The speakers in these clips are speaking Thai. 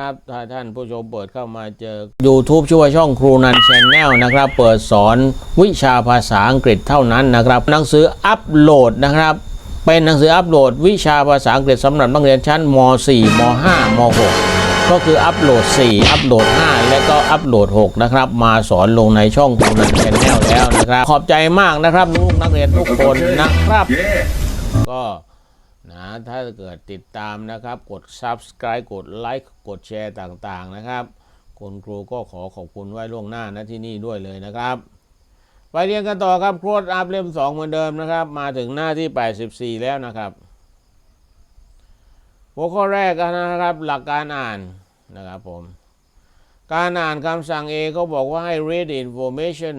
ครับถ้าท่านผู้ชมเปิดเข้ามาเจอ YouTube ชื่อว่าช่องครูนันชนแนลนะครับ เปิดสอนวิชาภาษาอังกฤษเท่านั้นนะครับ หนังสืออัปโหลดนะครับ เป็นหนังสืออัปโหลด วิชาภาษาอังกฤษสำหรับนักเรียนชั้นม .4 ม .5 ม .6 ก็คืออัปโหลด 4 อัปโหลด 5 และก็อัปโหลด 6 นะครับ มาสอนลงในช่องครูนันชนแนลแล้วนะครับ ขอบใจมากนะครับลูกนักเรียนทุกคนนะครับ ก็ ถ้าเกิดติดตามนะครับ กด subscribe กดไลค์กดแชร์ต่างๆนะครับคุณครูก็ขอขอบคุณไว้ล่วงหน้านะที่นี่ด้วยเลยนะครับ ไปเรียนกันต่อครับโคดอัพเล่ม 2 เหมือนเดิมนะครับ มาถึงหน้าที่ 84 แล้วนะครับ หัวข้อแรกนะครับหลักการอ่านนะครับผมการอ่านคำสั่ง A เขาบอกว่าให้ read information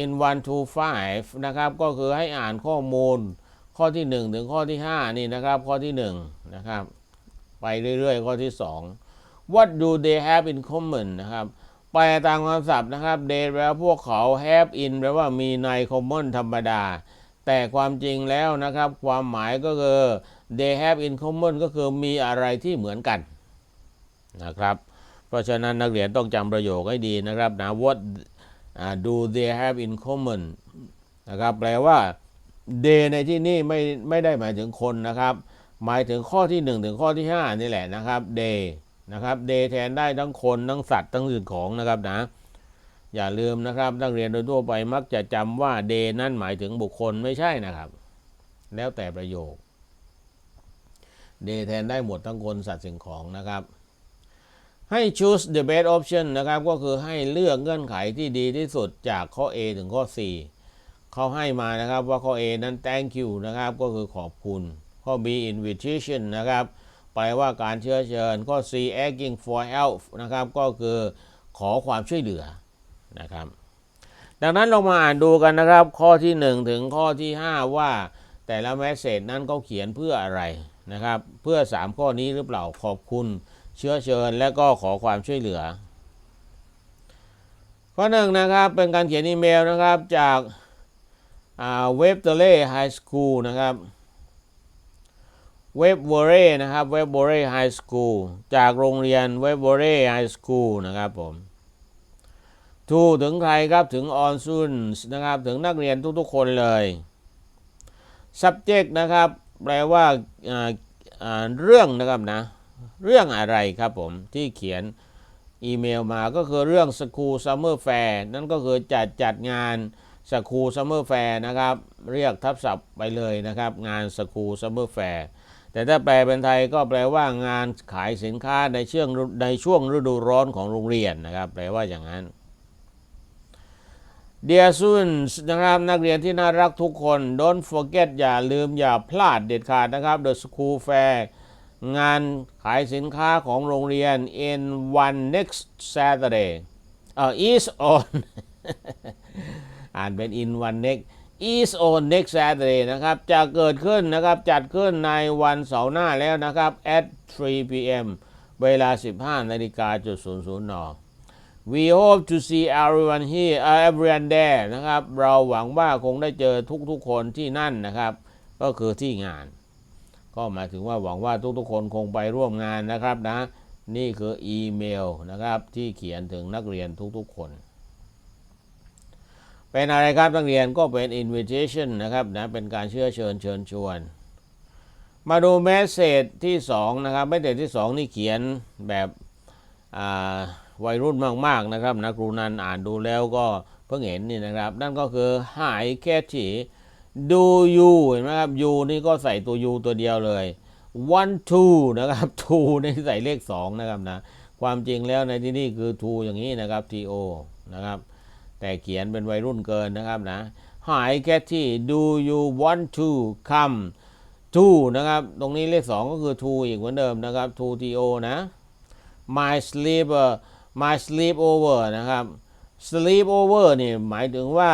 in 1 to 5 นะครับ ก็คือให้อ่านข้อมูล ข้อที่ 1 ถึงข้อที่ 5 นี่นะครับ ข้อที่ 1 นะครับ ไปเรื่อยๆ ข้อที่ 2 What do they have in common นะครับแปลตามคำศัพท์นะครับ they แปลว่าพวกเขา have in แปลว่ามีใน common ธรรมดา แต่ความจริงแล้วนะครับ ความหมายก็คือ they have in common ก็คือมีอะไรที่เหมือนกันนะครับ เพราะฉะนั้นนักเรียนต้องจำประโยคให้ดีนะครับนะ what uh, do they have in common นะครับ แปลว่า they ในที่นี่ไม่ไม่ได้หมายถึงคนนะครับ หมายถึงข้อที่ 1 ถึงข้อที่ 5 นี่แหละนะครับ they นะครับ they แทนได้ทั้งคนทั้งสัตว์ทั้งสิ่งของนะครับนะ อย่าลืมนะครับนักเรียนโดยทั่วไปมักจะจำว่า they นั่นหมายถึงบุคคลไม่ใช่นะครับ แล้วแต่ประโยค they แทนได้หมดทั้งคนสัตว์สิ่งของนะครับ ให้ choose the best option นะครับ ก็คือให้เลือกเงื่อนไขที่ดีที่สุดจากข้อ A ถึงข้อ 4 เขาให้มานะครับว่าข้อ A นั้น thank you นะครับ ก็คือขอบคุณ ข้อ B invitation นะครับแปลว่าการเชื้อเชิญ ข้อ C asking for help นะครับ ก็คือขอความช่วยเหลือนะครับ ดังนั้นเรามาอ่านดูกันนะครับ ข้อที่ 1 ถึงข้อที่ 5 ว่าแต่ละแมสเซจนั้นเขาเขียนเพื่ออะไรนะครับ เพื่อ 3 ข้อนี้หรือเปล่าขอบคุณเชื้อเชิญ และก็ขอความช่วยเหลือ ข้อหนึ่งนะครับเป็นการเขียนอีเมลนะครับจาก เว็บเตเล่ไฮสคูลนะครับเว็บเวเร่นะครับเว็บเวเร่ไฮสคูลจากโรงเรียนเว็บเวเร่ไฮสคูลนะครับผมทูถึงใครครับถึงออนซุนนะครับถึงนักเรียนทุกๆคนเลย subject นะครับ แปลว่า,าาเรื่องนะครับนะ เรื่องอะไรครับผม ที่เขียนอีเมลมาก็คือเรื่อง School Summer Fair นั่นก็คือจัดจัดงาน School Summer Fair นะครับ เรียกทับศัพท์ไปเลยนะครับ งาน School Summer Fair แต่ถ้าแปลเป็นไทยก็แปลว่างานขายสินค้าในช่วงในช่วงฤดูร้อนของโรงเรียนนะครับ แปลว่าอย่างนั้น Dear students นะครับนักเรียนที่น่ารักทุกคน don't forget อย่าลืมอย่าพลาดเด็ดขาดนะครับ the school fair งานขายสินค้าของโรงเรียน in one next Saturday เอ่อ is on อ่านเป็น in one next is on next Saturday นะครับ จะเกิดขึ้นนะครับ จัดขึ้นในวันเสาร์หน้าแล้วนะครับ at 3 p.m. เวลา 15นาฬิกาจุด00น We hope to see everyone here uh, everyone there นะครับ เราหวังว่าคงได้เจอทุกๆคนที่นั่นนะครับ ก็คือที่งาน ก็หมายถึงว่าหวังว่าทุกๆคนคงไปร่วมงานนะครับนะ นี่คืออีเมลนะครับที่เขียนถึงนักเรียนทุกๆคน เป็นอะไรครับนักเรียนก็เป็น invitation นะครับนะเป็นการเชื้อเชิญเชิญชวน มาดูแมสเซจที่2นะครับแมสเซจที่ 2 นี่เขียนแบบวัยรุ่นมาก ๆ นะครับนะครูนันอ่านดูแล้วก็เพิ่งเห็นนี่นะครับ นั่นก็คือ Hi Katie do you เห็นไหมครับ you นี่ก็ใส่ตัว you ตัวเดียวเลย one two นะครับ two นี่ใส่เลข 2 นะครับนะความจริงแล้วในที่นี่คือ two อย่างนี้นะครับ to นะครับ แต่เขียนเป็นวัยรุ่นเกินนะครับนะ Hi Katie do you want to come to นะครับ ตรงนี้เลข 2 ก็คือ to อีกเหมือนเดิมนะครับ to to นะ my sleep my sleep over นะครับ sleep over นี่หมายถึงว่า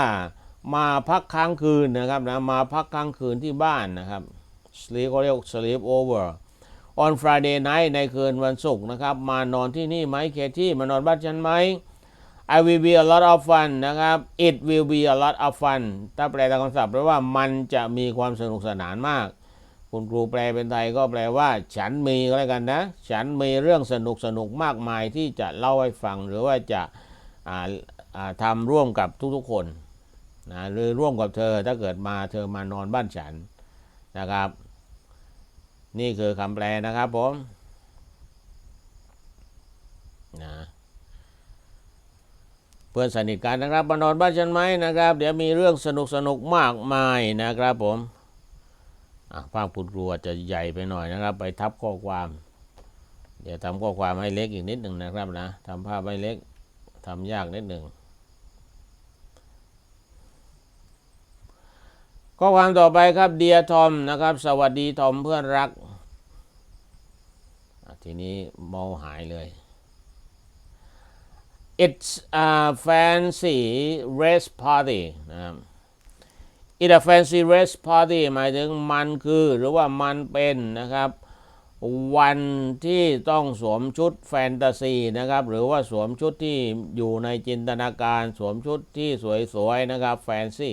มาพักค้างคืนนะครับนะมาพักค้างคืนที่บ้านนะครับ sleep เขาเรียก sleep over on Friday night ในคืนวันศุกร์นะครับ มานอนที่นี่ไหมเคที่มานอนบ้านฉันไหม I will be a lot of fun นะครับ it will be a lot of fun ถ้าแปลตามคำศัพท์แปลว่ามันจะมีความสนุกสนานมาก คุณครูแปลเป็นไทยก็แปลว่า ฉันมีก็แล้วกันนะ ฉันมีเรื่องสนุกสนุกมากมายที่จะเล่าให้ฟัง หรือว่าจะาาทำร่วมกับทุกๆคนนะหรือร่วมกับเธอถ้าเกิดมาเธอมานอนบ้านฉันนะครับ นี่คือคำแปลนะครับผมนะ เพื่อนสนิทกันนะครับมานอนบ้านฉันไหมนะครับ เดี๋ยวมีเรื่องสนุกสนุกๆมากมายนะครับผมภาพคุณครูอาจะใหญ่ไปหน่อยนะครับ ไปทับข้อความ เดี๋ยวทำข้อความให้เล็กอีกนิดหนึ่งนะครับนะทำภาพให้เล็กทำยากนิดหนึ่งข้อความต่อไปครับเดียทอมนะครับ สวัสดีทอมเพื่อนรัก ทีนี้เมาหายเลย it's a fancy race party นะครับ it's a fancy race party หมายถึงมันคือหรือว่ามันเป็นนะครับวันที่ต้องสวมชุดแฟนตาซีนะครับ หรือว่าสวมชุดที่อยู่ในจินตนาการสวมชุดที่สวยๆนะครับแฟนซี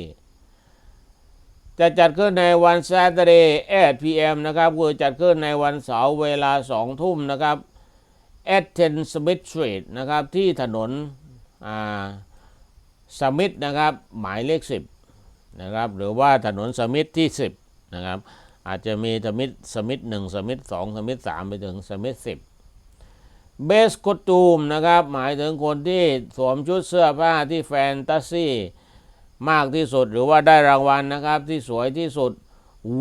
จะจัดขึ้นในวัน Saturday 8 p.m. นะครับคือจัดขึ้นในวันเสาร์เวลา 2 ทุ่มนะครับ at 10 Smith Street นะครับที่ถนนสมิธนะครับหมายเลข 10นะครับหรือว่าถนนสมิธที่ 10นะครับอาจจะมีสมิธสมิธหนึ่งสมิธสองสมิธสามไปถึงสมิธสิบเบสคตูมนะครับหมายถึงคนที่สวมชุดเสื้อผ้าที่แฟนตาซีมากที่สุดหรือว่าได้รางวัลนะครับที่สวยที่สุด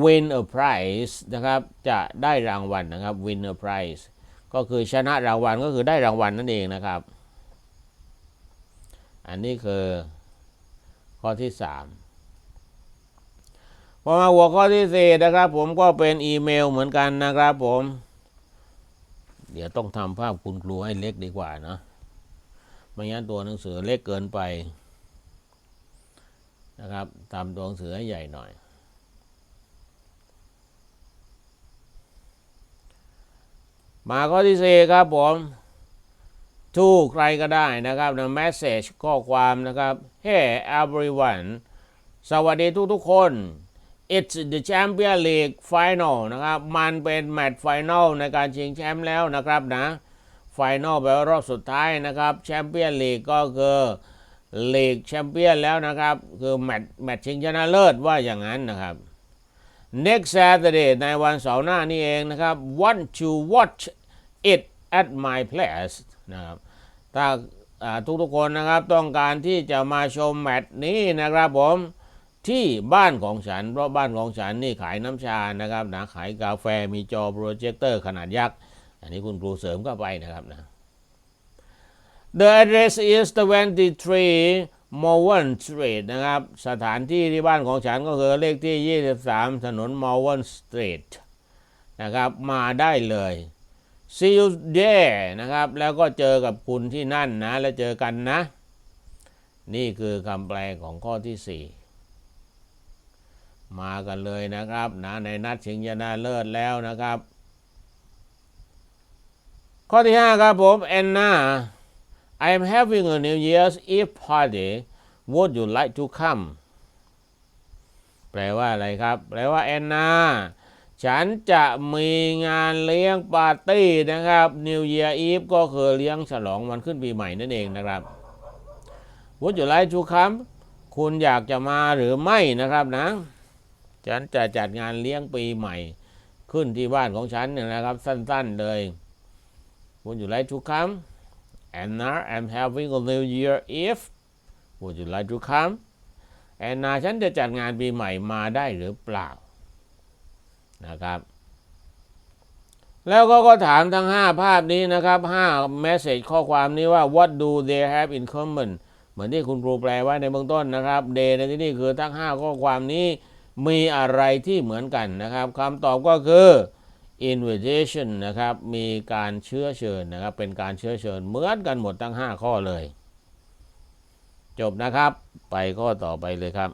win a prize นะครับจะได้รางวัลนะครับ win a prize ก็คือชนะรางวัลก็คือได้รางวัลนั่นเองนะครับ อันนี้คือข้อที่สามพอมาหัวข้อที่สี่นะครับผมก็เป็นอีเมลเหมือนกันนะครับผม เดี๋ยวต้องทำภาพคุณครูให้เล็กดีกว่านะไม่งั้นตัวหนังสือเล็กเกินไปนะครับทำตัวหนังสือให้ใหญ่หน่อย มาข้อที่สี่ครับผมทูใครก็ได้นะครับใน message ข้อความนะครับ Hey everyone สวัสดีทุกๆคน It's the Champion League Final นะครับ มันเป็นแมตช์ไฟนอลในการชิงแชมป์แล้วนะครับนะไฟนอลแปลว่ารอบสุดท้ายนะครับแชมเปี้ยนลีกก็คือลีกแชมเปี้ยนแล้วนะครับ คือแมตช์แมตช์ชิงชนะเลิศว่าอย่างนั้นนะครับ next Saturday ในวันเสาร์หน้านี่เองนะครับ want to watch it at my place นะครับถ้าทุกๆคนนะครับต้องการที่จะมาชมแมตช์นี้นะครับผมที่บ้านของฉัน เพราะบ้านของฉันนี่ขายน้ำชานะครับนะขายกาแฟมีจอโปรเจคเตอร์ขนาดยักษ์ อันนี้คุณครูเสริมเข้าไปนะครับนะ The address is 23 Mowen Street นะครับ สถานที่ที่บ้านของฉันก็คือเลขที่ 23 ถนน Mowen Street นะครับ มาได้เลย See you there นะครับ แล้วก็เจอกับคุณที่นั่นนะ แล้วเจอกันนะ นี่คือคำแปลของข้อที่ 4 มากันเลยนะครับนะในนัดชิงชนะเลิศแล้วนะครับ ข้อที่ 5 ครับผมเอนนา Anna I'm having a New Year's Eve party would you like to come แปลว่าอะไรครับ แปลว่าแอนนาฉันจะมีงานเลี้ยงปาร์ตี้นะครับ New Year Eve ก็คือเลี้ยงฉลองวันขึ้นปีใหม่นั่นเองนะครับ Would you like to come คุณอยากจะมาหรือไม่นะครับนะ ฉันจะจัดงานเลี้ยงปีใหม่ ขึ้นที่บ้านของฉันนนะครับ สั้นๆเลย Would you like to come Anna I'm having a New Year Eve Would you like to come แอนนาฉันจะจัดงานปีใหม่มาได้หรือเปล่านะครับ แล้วก็ก็ถามทั้ง 5 ภาพนี้นะครับ5 message ข้อความนี้ว่า what do they have in common เหมือนที่คุณครูแปลไว้ในเบื้องต้นนะครับ they ในที่นี้คือทั้ง 5 ข้อความนี้มีอะไรที่เหมือนกันนะครับคำตอบก็คือ invitation นะครับ มีการเชื้อเชิญนะครับ เป็นการเชื้อเชิญ เหมือนกันหมดทั้ง 5 ข้อเลย จบนะครับ ไปข้อต่อไปเลยครับ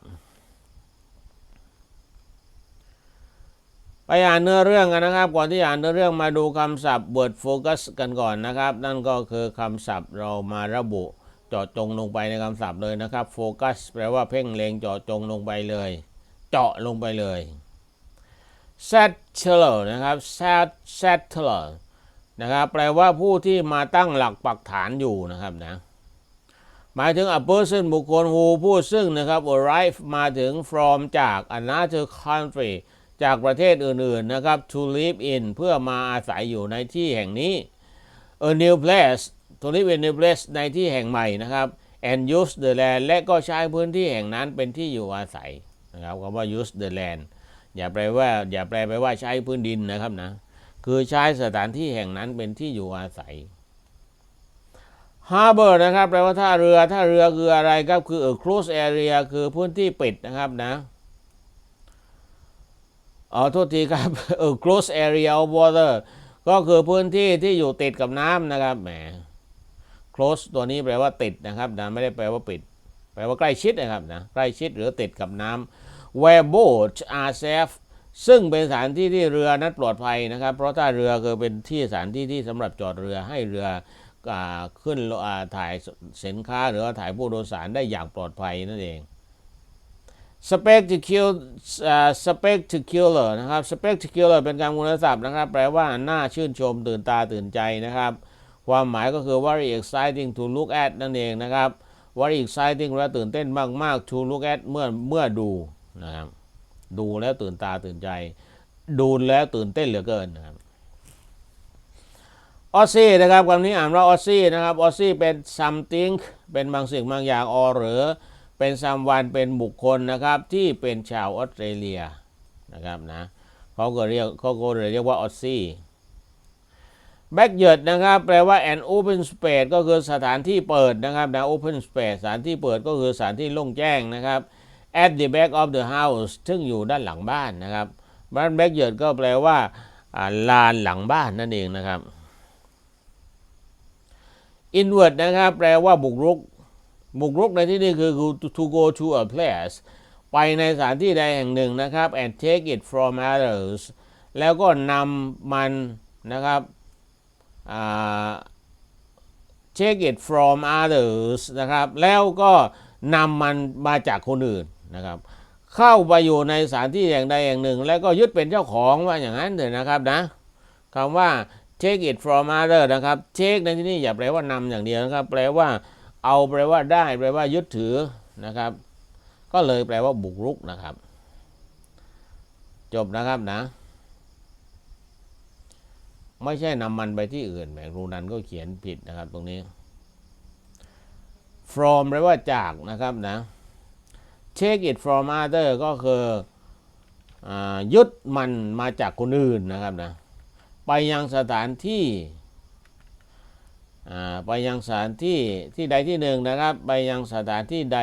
ไปอ่านเนื้อเรื่องกันนะครับ ก่อนที่อ่านเนื้อเรื่องมาดูคำศัพท์ word focus กันก่อนนะครับ นั่นก็คือคำศัพท์เรามาระบุเจาะจงลงไปในคำศัพท์เลยนะครับ focus แปลว่าเพ่งเล็งเจาะจงลงไปเลย เจาะลงไปเลย settler นะครับ set- settler นะครับแปลว่าผู้ที่มาตั้งหลักปักฐานอยู่นะครับนะหมายถึง a person บุคคล who ผู้ซึ่งนะครับ arrive มาถึง from จาก another country จากประเทศอื่นๆนะครับ to live in เพื่อมาอาศัยอยู่ในที่แห่งนี้ a new place to live in a new place ในที่แห่งใหม่นะครับ and use the land และก็ใช้พื้นที่แห่งนั้นเป็นที่อยู่อาศัยนะครับคำว่า use the land อย่าแปลว่า อย่าแปลไปว่าใช้พื้นดินนะครับนะ คือใช้สถานที่แห่งนั้นเป็นที่อยู่อาศัย harbor นะครับแปลว่าท่าเรือท่าเรือคืออะไรครับคือ a closed area คือพื้นที่ปิดนะครับนะอ๋อโทษทีครับ a closed area of water ก็คือพื้นที่ที่อยู่ติดกับน้ำนะครับแหม close ตัวนี้แปลว่าติดนะครับนะไม่ได้แปลว่าปิด แปลว่าใกล้ชิดนะครับนะใกล้ชิดหรือติดกับน้ำ where boats are safe ซึ่งเป็นสถานที่ที่เรือนั้นปลอดภัยนะครับ เพราะถ้าเรือคือเป็นที่สถานที่ที่สำหรับจอดเรือให้เรืออขึ้นถ่ายสินค้าหรือว่าถ่ายผู้โดยสารได้อย่างปลอดภัยนั่นเอง spectacular spectacular นะครับ spectacular เป็นการคุณศัพท์นะครับ แปลว่าน่าชื่นชมตื่นตาตื่นใจนะครับ ความหมายก็คือ very exciting to look at นั่นเองนะครับ very exciting และตื่นเต้นมากๆ to look at เมื่อเมื่อดู นะครับดูแล้วตื่นตาตื่นใจ ดูแล้วตื่นเต้นเหลือเกินนะครับออซซี่นะครับคำนี้อ่านว่าออซซี่นะครับออซซี่เป็น something เป็นบางสิ่งบางอย่างอหรือ เป็น someone เป็นบุคคลนะครับที่เป็นชาวออสเตรเลียนะครับนะเขาก็เรียกเขาก็เลยเรียกว่าออซซี่ backyard นะครับแปลว่า an open space ก็คือสถานที่เปิดนะครับนะ open space สถานที่เปิดก็คือสถานที่โล่งแจ้งนะครับ at the back of the house ซึ่งอยู่ด้านหลังบ้านนะครับ บ้าน backyard ก็แปลว่าลานหลังบ้านนั่นเองนะครับ inward นะครับ แปลว่าบุกรุก บุกรุกในที่นี้คือ to go to a place ไปในสถานที่ใดแห่งหนึ่งนะครับ and take it from others แล้วก็นำมันนะครับ take it from others นะครับ แล้วก็นำมันมาจากคนอื่น นะครับ เข้าไปอยู่ในสถานที่แห่งใดแห่งหนึ่ง แล้วก็ยึดเป็นเจ้าของว่าอย่างนั้นเถอะนะครับนะคำว่า take it from other นะครับ take ในที่นี้อย่าแปลว่านำอย่างเดียวนะครับ แปลว่า เอาแปลว่าได้ แปลว่ายึดถือนะครับ ก็เลยแปลว่าบุกรุกนะครับ จบนะครับนะ ไม่ใช่นำมันไปที่อื่นแหมครูนันก็เขียนผิดนะครับตรงนี้ from แปลว่าจากนะครับนะ take it from other ก็คืออยึดมันมาจากคนอื่นนะครับนะไปยังสถานที่ไปยังสถานที่ที่ใดที่หนึ่งนะครับ ไปยังสถานที่ใด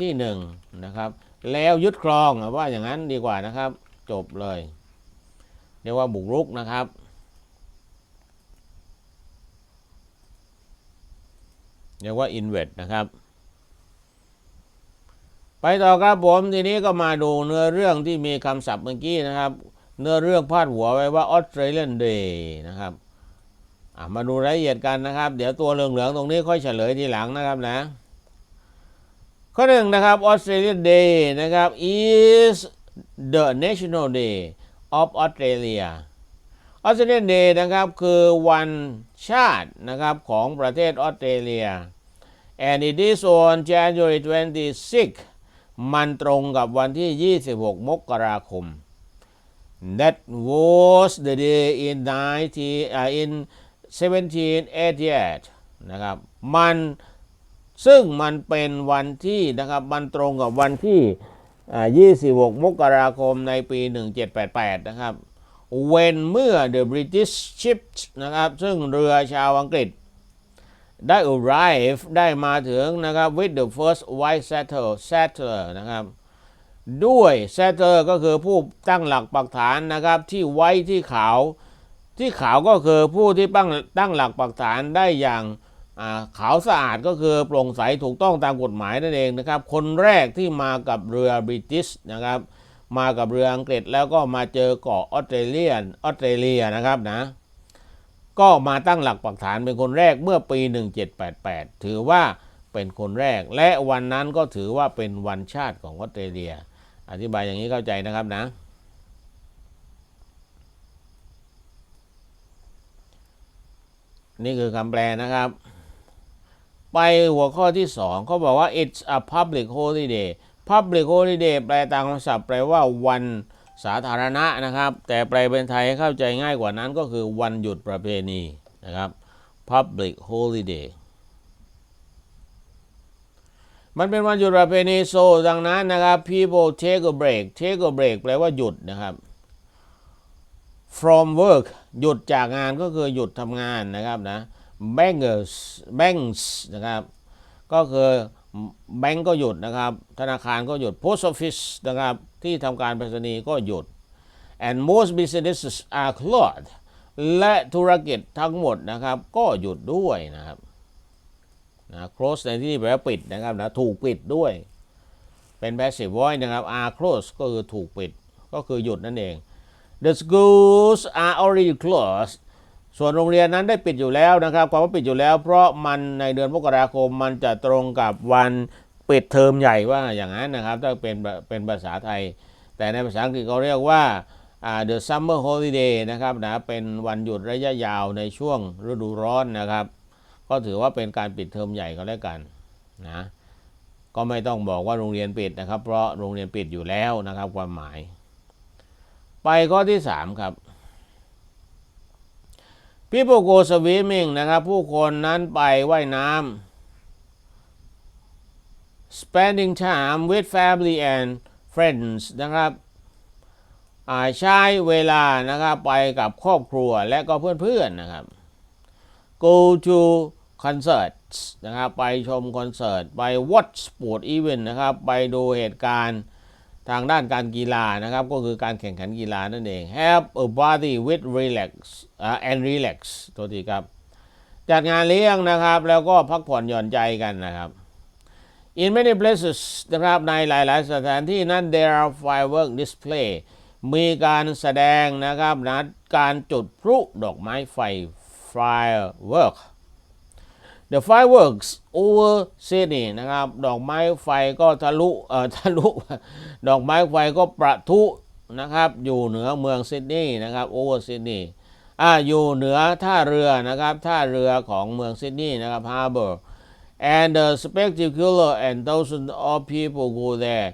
ที่หนึ่งนะครับ แล้วยึดครองว่าอย่างนั้นดีกว่านะครับ จบเลย เรียกว่าบุกรุกนะครับเรียกว่า invade นะครับ ไปต่อครับผมทีนี้ก็มาดูเนื้อเรื่องที่มีคำศัพท์เมื่อกี้นะครับ เนื้อเรื่องพาดหัวไว้ว่า Australian Day นะครับมาดูรายละเอียดกันนะครับ เดี๋ยวตัวเหลืองๆตรงนี้ค่อยเฉลยทีหลังนะครับนะ ข้อหนึ่งนะครับ Australian Day นะครับ is the national day of Australia Australian Day นะครับคือวันชาตินะครับของประเทศออสเตรเลีย and it is on January 26 มันตรงกับวันที่ 26 มกราคม That was the day in 19 uh, in 1788นะครับมันซึ่งมันเป็นวันที่นะครับมันตรงกับวันที่ 26 มกราคมในปี 1788 นะครับ when เมื่อ the British ships นะครับซึ่งเรือชาวอังกฤษ ได้ arrive ได้มาถึงนะครับ with the first white settler settler นะครับด้วย settler ก็คือผู้ตั้งหลักปักฐานนะครับที่ไว้ที่ขาว ที่ขาวก็คือผู้ที่ตั้งตั้งหลักปักฐานได้อย่างาขาวสะอาดก็คือโปร่งใสถูกต้องตามกฎหมายนั่นเองนะครับ คนแรกที่มากับเรือบริติชนะครับ มากับเรืออังกฤษแล้วก็มาเจอเกาะออสเตรเลียนออสเตรเลียนะครับนะ ก็มาตั้งหลักปักฐานเป็นคนแรกเมื่อปี 1788 ถือว่าเป็นคนแรก และวันนั้นก็ถือว่าเป็นวันชาติของออสเตรเลีย อธิบายอย่างนี้เข้าใจนะครับนะ นี่คือคำแปลนะครับ ไปหัวข้อที่สองเขาบอกว่า it's a public holiday public holiday แปลตามคำศัพท์แปลว่าวัน สาธารณะนะครับ แต่แปลเป็นไทยเข้าใจง่ายกว่านั้นก็คือวันหยุดประเพณีนะครับ public holiday มันเป็นวันหยุดประเพณีโซดังนั้นนะครับ people take a break take a break แปลว่าหยุดนะครับ from work หยุดจากงานก็คือหยุดทำงานนะครับนะ bankers banks นะครับ ก็คือแบงก์ก็หยุดนะครับ ธนาคารก็หยุด post office นะครับ ที่ทำการไปรษณีย์ก็หยุด and most businesses are closed และธุรกิจทั้งหมดนะครับ ก็หยุดด้วยนะครับนะ close ในที่นี้แปลว่าปิดนะครับนะถูกปิดด้วย เป็น passive voice นะครับ are closed ก็คือถูกปิด ก็คือหยุดนั่นเอง The schools are already closed ส่วนโรงเรียนนั้นได้ปิดอยู่แล้วนะครับความว่าปิดอยู่แล้ว เพราะมันในเดือนมกราคมมันจะตรงกับวัน ปิดเทอมใหญ่ว่าอย่างนั้นนะครับ ถ้าเป็นเป็นภาษาไทย แต่ในภาษาอังกฤษเขาเรียกว่า the summer holiday นะครับนะเป็นวันหยุดระยะยาวในช่วงฤดูร้อนนะครับ ก็ถือว่าเป็นการปิดเทอมใหญ่ก็แล้วกันนะก็ไม่ต้องบอกว่าโรงเรียนปิดนะครับ เพราะโรงเรียนปิดอยู่แล้วนะครับ ความหมาย ไปข้อที่ 3 ครับ people go swimming นะครับ ผู้คนนั้นไปว่ายน้ำ spending time with family and friends นะครับใช้เวลานะครับไปกับครอบครัวและก็เพื่อนๆนะครับ go to concerts นะครับไปชมคอนเสิร์ต ไป watch sport event นะครับ ไปดูเหตุการณ์ทางด้านการกีฬานะครับ ก็คือการแข่งขันกีฬานั่นเอง have a party with relax อ่า and relax ตัวทีครับ จัดงานเลี้ยงนะครับ แล้วก็พักผ่อนหย่อนใจกันนะครับ in many places นะครับในหลาย ๆ สถานที่นั้น there are firework display มีการแสดงนะครับนะการจุดพลุดอกไม้ไฟ firework the fireworks over Sydney นะครับ ดอกไม้ไฟก็ทะลุเอ่อทะลุดอกไม้ไฟก็ประทุนะครับ อยู่เหนือเมืองซิดนีย์นะครับ over Sydney อ่าอยู่เหนือท่าเรือนะครับ ท่าเรือของเมืองซิดนีย์นะครับ harbor and the spectacular and thousands of people go there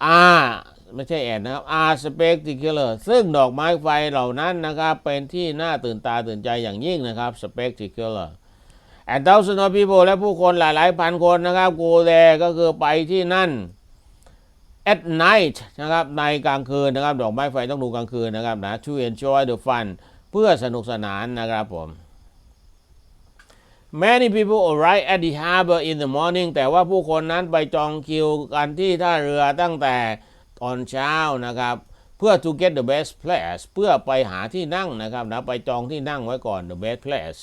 are ไม่ใช่แอนนะครับ are spectacular ซึ่งดอกไม้ไฟเหล่านั้นนะครับ เป็นที่น่าตื่นตาตื่นใจอย่างยิ่งนะครับ spectacular and thousands of people และผู้คนหลายๆ พันคนนะครับ go there ก็คือไปที่นั่น at night นะครับ ในกลางคืนนะครับ ดอกไม้ไฟต้องดูกลางคืนนะครับนะ to enjoy the fun เพื่อสนุกสนานนะครับผม Many people arrive at the harbor in the morning แต่ว่าผู้คนนั้นไปจองคิวกันที่ท่าเรือตั้งแต่ตอนเช้านะครับ เพื่อ to get the best place เพื่อไปหาที่นั่งนะครับนะไปจองที่นั่งไว้ก่อน the best place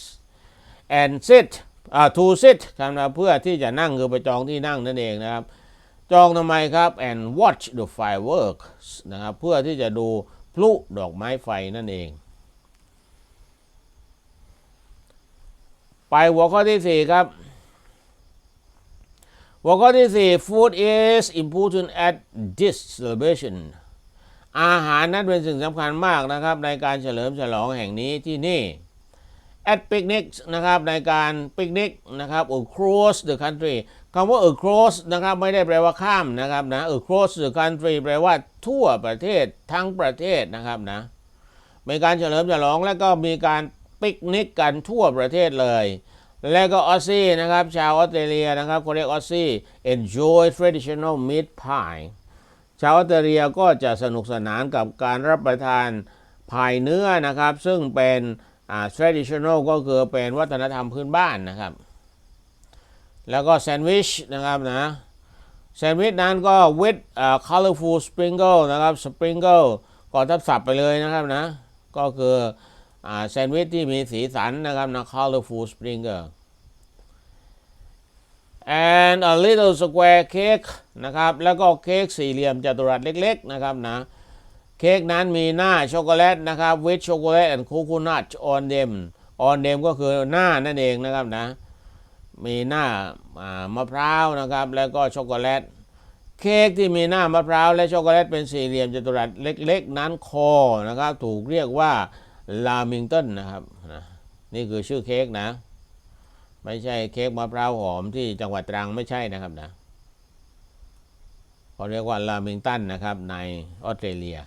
and sit อ่า to sit ครับนะเพื่อที่จะนั่งคือไปจองที่นั่งนั่นเองนะครับ จองทำไมครับ and watch the fireworks นะครับเพื่อที่จะดูพลุดอกไม้ไฟนั่นเอง ไปหัวข้อที่ 4 ครับ หัวข้อที่ 4 food is important at this celebration อาหารนั้นเป็นสิ่งสำคัญมากนะครับ ในการเฉลิมฉลองแห่งนี้ที่นี่ at picnic นะครับในการปิกนิกนะครับ across the country คำว่า across นะครับไม่ได้แปลว่าข้ามนะครับนะ across the country แปลว่าทั่วประเทศทั้งประเทศนะครับนะมีการเฉลิมฉลองและก็มีการ ปิกนิกกันทั่วประเทศเลย และก็ออสซี่นะครับ ชาวออสเตรเลียนะครับเขาเรียกออสซี่ enjoy traditional meat pie ชาวออสเตรเลียก็จะสนุกสนานกับการรับประทานพายเนื้อนะครับ ซึ่งเป็นอ่า traditional ก็คือเป็นวัฒนธรรมพื้นบ้านนะครับ แล้วก็แซนด์วิชนะครับนะแซนด์วิชนั้นก็ with อ่า colorful sprinkle นะครับ sprinkle ก็ทับศัพท์ไปเลยนะครับนะ ก็คือ แซนด์วิชที่มีสีสันนะครับนะ colorful sprinkle and a little square cake นะครับ แล้วก็เค้กสี่เหลี่ยมจัตุรัสเล็ก ๆ นะครับนะ เค้กนั้นมีหน้าช็อกโกแลตนะครับ with chocolate and coconut on them on them ก็คือหน้านั่นเองนะครับนะ มีหน้ามะพร้าวนะครับ แล้วก็ช็อกโกแลต เค้กที่มีหน้ามะพร้าวและช็อกโกแลตเป็นสี่เหลี่ยมจัตุรัสเล็ก ๆ นั้นคอนะครับ ถูกเรียกว่า ลามิงตันนะครับนะนี่คือชื่อเค้กนะ ไม่ใช่เค้กมะพร้าวหอมที่จังหวัดตรังไม่ใช่นะครับนะเขาเรียกว่าลามิงตันนะครับในออสเตรเลีย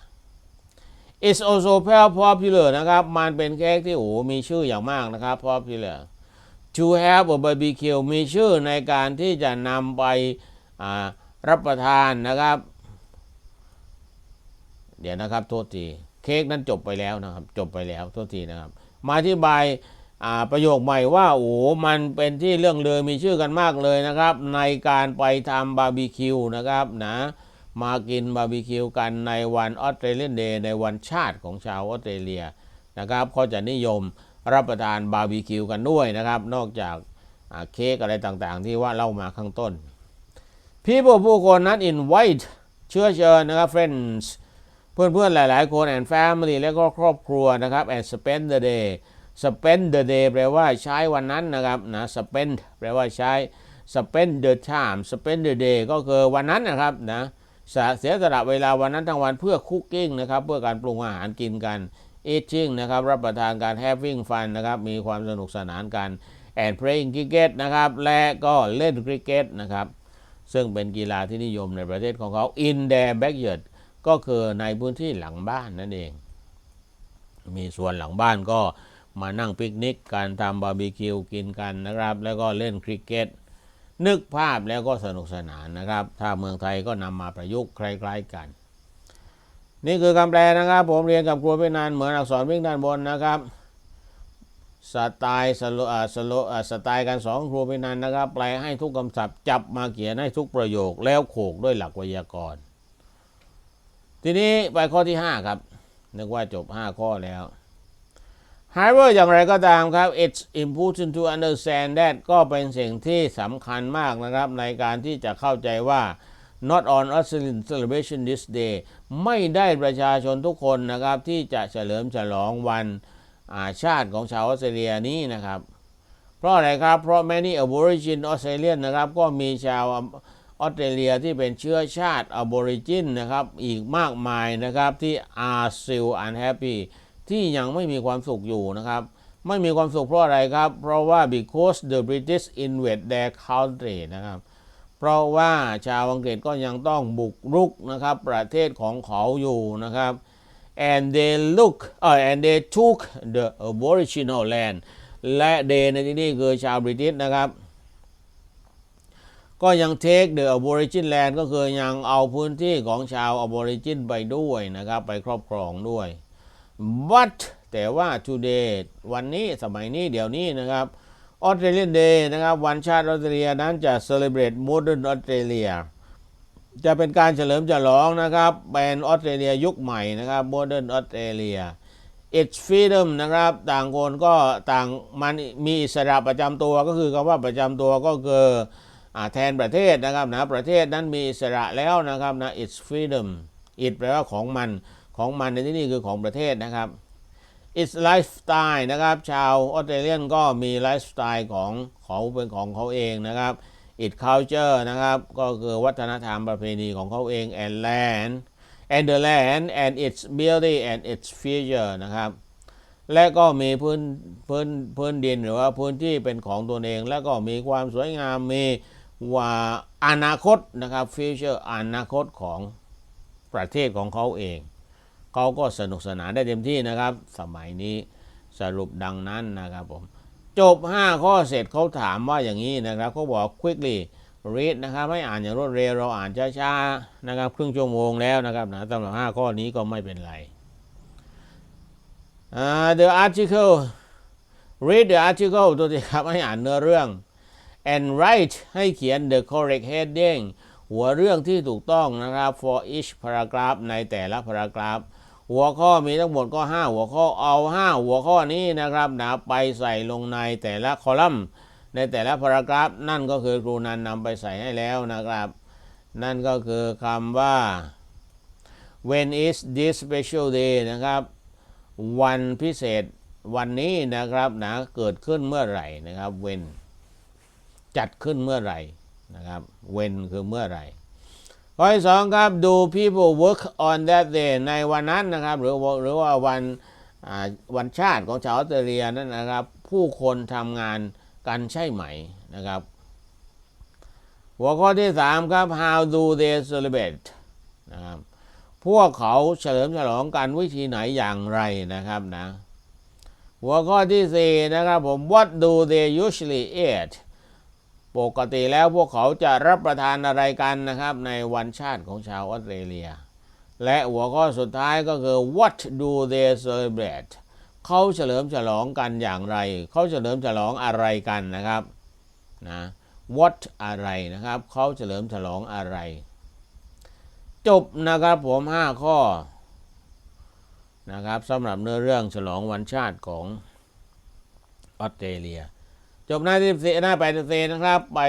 It's also very popular นะครับ มันเป็นเค้กที่โอ้โหมีชื่ออย่างมากนะครับ popular to have a barbecue มีชื่อในการที่จะนำไปรับประทานนะครับ เดี๋ยวนะครับโทษที ค้กนั้นจบไปแล้วนะครับ จบไปแล้วโทษทีนะครับ มาอธิบายประโยคใหม่ว่าโอ้โหมันเป็นที่เรื่องเลยมีชื่อกันมากเลยนะครับ ในการไปทำบาร์บีคิวนะครับนะมากินบาร์บีคิวกันในวันออสเตรเลียนเดย์ในวันชาติของชาวออสเตรเลียนะครับเขาจะนิยมรับประทานบาร์บีคิวกันด้วยนะครับ นอกจากาเค้กอะไรต่างๆ ที่ว่าเล่ามาข้างต้น people ผู้คนนั้น invite เชื้อเชิญนะครับ friends เพื่อนๆ หลายๆ คน and family แล้วก็ครอบครัวนะครับ and spend the day spend the day แปลว่าใช้วันนั้นนะครับนะ spend แปลว่าใช้ spend the time spend the day ก็คือวันนั้นนะครับนะเสียเสียสละเวลาวันนั้นทั้งวันเพื่อคุกกิ้งนะครับ เพื่อการปรุงอาหารกินกัน eating นะครับ รับประทานการ having fun นะครับ มีความสนุกสนานกัน and playing cricket นะครับ และก็เล่นคริกเก็ตนะครับ ซึ่งเป็นกีฬาที่นิยมในประเทศของเขา in their backyard ก็คือในพื้นที่หลังบ้านนั่นเอง มีส่วนหลังบ้านก็มานั่งปิกนิกกันทำบาร์บีคิวกินกันนะครับ แล้วก็เล่นคริกเก็ตนึกภาพแล้วก็สนุกสนานนะครับ ถ้าเมืองไทยก็นำมาประยุกต์คล้ายๆกัน นี่คือคำแปลนะครับ ผมเรียนกับครูพี่นานเหมือนอักษรวิ่งด้านบนนะครับสไตล์สโลสโลสไตล์การสอนครูพี่นันนะครับ แปลให้ทุกคำศัพท์จับมาเขียนให้ทุกประโยคแล้วโขกด้วยหลักไวยากรณ์ ทีนี้ไปข้อที่ 5 ครับ นึกว่าจบ 5 ข้อแล้ว However อย่างไรก็ตามครับ it's important to understand that ก็เป็นสิ่งที่สำคัญมากนะครับ ในการที่จะเข้าใจว่า not on Australian celebration this day ไม่ได้ประชาชนทุกคนนะครับ ที่จะเฉลิมฉลองวันอาชาติของชาวออสเตรเลียนี้นะครับ เพราะอะไรครับ เพราะ many aborigin Australian นะครับ ก็มีชาว ออสเตรเลียที่เป็นเชื้อชาติ aborigin นนะครับอีกมากมายนะครับที่ are still unhappy ที่ยังไม่มีความสุขอยู่นะครับ ไม่มีความสุขเพราะอะไรครับ เพราะว่า because the British invade their country นะครับ เพราะว่าชาวอังกฤษก็ยังต้องบุกรุกนะครับประเทศของเขาอยู่นะครับ and they look เออ and they took the aboriginal land และ they ในที่นี้คือชาวบริติชนะครับ ก็ยัง take the aborigin land ก็คือยังเอาพื้นที่ของชาว aborigin ไปด้วยนะครับ ไปครอบครองด้วย but แต่ว่า today วันนี้สมัยนี้เดี๋ยวนี้นะครับ Australian Day นะครับ วันชาติออสเตรเลียนั้นจะ celebrate modern Australia จะเป็นการเฉลิมฉลองนะครับเป็นออสเตรเลียยุคใหม่นะครับ modern Australia its freedom นะครับ ต่างคนก็ต่างมันมีอิสระประจำตัวก็คือคำว่าประจำตัวก็คือ แทนประเทศนะครับนะประเทศนั้นมีอิสระแล้วนะครับนะ its freedom it แปลว่าของมันของมันในที่นี้คือของประเทศนะครับ its lifestyle นะครับ ชาวออสเตรเลียนก็มีไลฟ์สไตล์ของเขาเป็นของเขาเองนะครับ its culture นะครับก็คือวัฒนธรรมประเพณีของเขาเอง and land and the land and its beauty and its future นะครับและก็มีพื้นพื้นพื้นดินหรือว่าพื้นที่เป็นของตัวเอง แล้วก็มีความสวยงามมี ว่าอนาคตนะครับ future อนาคตของประเทศของเขาเอง เขาก็สนุกสนานได้เต็มที่นะครับ สมัยนี้สรุปดังนั้นนะครับผม จบ 5 ข้อเสร็จเขาถามว่าอย่างนี้นะครับเขาบอก quickly read นะครับให้อ่านอย่างรวดเร็วเราอ่านช้าๆนะครับ ครึ่งชั่วโมงแล้วนะครับนะสำหรับ 5 ข้อนี้ก็ไม่เป็นไรอ่า the article read the article ตัวที่ครับให้อ่านเนื้อเรื่อง and write ให้เขียน the correct heading หัวเรื่องที่ถูกต้องนะครับ for each paragraph ในแต่ละ paragraph หัวข้อมีทั้งหมดก็ 5 หัวข้อเอา 5 หัวข้อนี้นะครับนะไปใส่ลงในแต่ละคอลัมน์ ในแต่ละ paragraph นั่นก็คือครูนันนำไปใส่ให้แล้วนะครับ นั่นก็คือคำว่า when is this special day นะครับ วันพิเศษวันนี้นะครับนะเกิดขึ้นเมื่อไหร่นะครับ when จัดขึ้นเมื่อไหร่นะครับ when คือเมื่อไหร่ข้อที่สองครับ do people work on that day ในวันนั้นนะครับ หรือว่าหรือว่าวันวันชาติของชาวออสเตรเลียนั่นนะครับ ผู้คนทำงานกันใช่ไหมนะครับ หัวข้อที่สามครับ how do they celebrate นะครับพวกเขาเฉลิมฉลองกันวิธีไหนอย่างไรนะครับนะ หัวข้อที่สี่นะครับผม what do they usually eat ปกติแล้วพวกเขาจะรับประทานอะไรกันนะครับ ในวันชาติของชาวออสเตรเลีย และหัวข้อสุดท้ายก็คือ what do they celebrate เขาเฉลิมฉลองกันอย่างไร เขาเฉลิมฉลองอะไรกันนะครับนะ what อะไรนะครับ เขาเฉลิมฉลองอะไร จบนะครับผม 5 ข้อนะครับสำหรับเนื้อเรื่องฉลองวันชาติของออสเตรเลีย จบหน้าที่สี่หน้าแปดสี่นะครับไป